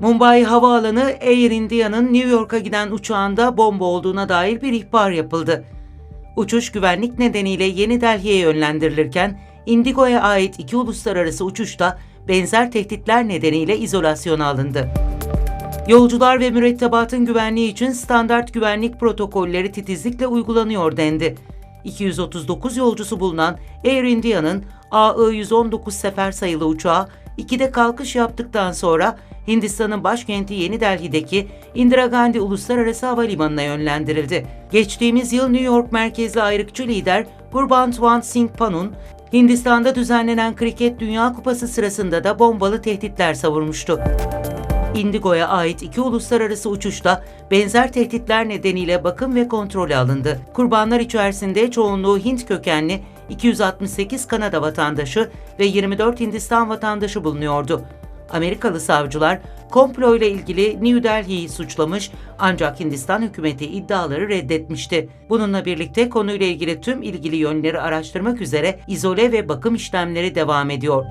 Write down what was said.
Mumbai Havaalanı Air India'nın New York'a giden uçağında bomba olduğuna dair bir ihbar yapıldı. Uçuş güvenlik nedeniyle Yeni Delhi'ye yönlendirilirken Indigo'ya ait iki uluslararası uçuşta benzer tehditler nedeniyle izolasyona alındı. Yolcular ve mürettebatın güvenliği için standart güvenlik protokolleri titizlikle uygulanıyor dendi. 239 yolcusu bulunan Air India'nın AI-119 sefer sayılı uçağı ikide kalkış yaptıktan sonra Hindistan'ın başkenti Yeni Delhi'deki Indira Gandhi Uluslararası Havalimanı'na yönlendirildi. Geçtiğimiz yıl New York merkezli ayrıkçı lider Gurbantuan Singh Panun, Hindistan'da düzenlenen Kriket Dünya Kupası sırasında da bombalı tehditler savurmuştu. Indigo'ya ait iki uluslararası uçuşta benzer tehditler nedeniyle bakım ve kontrole alındı. Kurbanlar içerisinde çoğunluğu Hint kökenli 268 Kanada vatandaşı ve 24 Hindistan vatandaşı bulunuyordu. Amerikalı savcılar komplo ile ilgili New Delhi'yi suçlamış ancak Hindistan hükümeti iddiaları reddetmişti. Bununla birlikte konuyla ilgili tüm ilgili yönleri araştırmak üzere izole ve bakım işlemleri devam ediyor.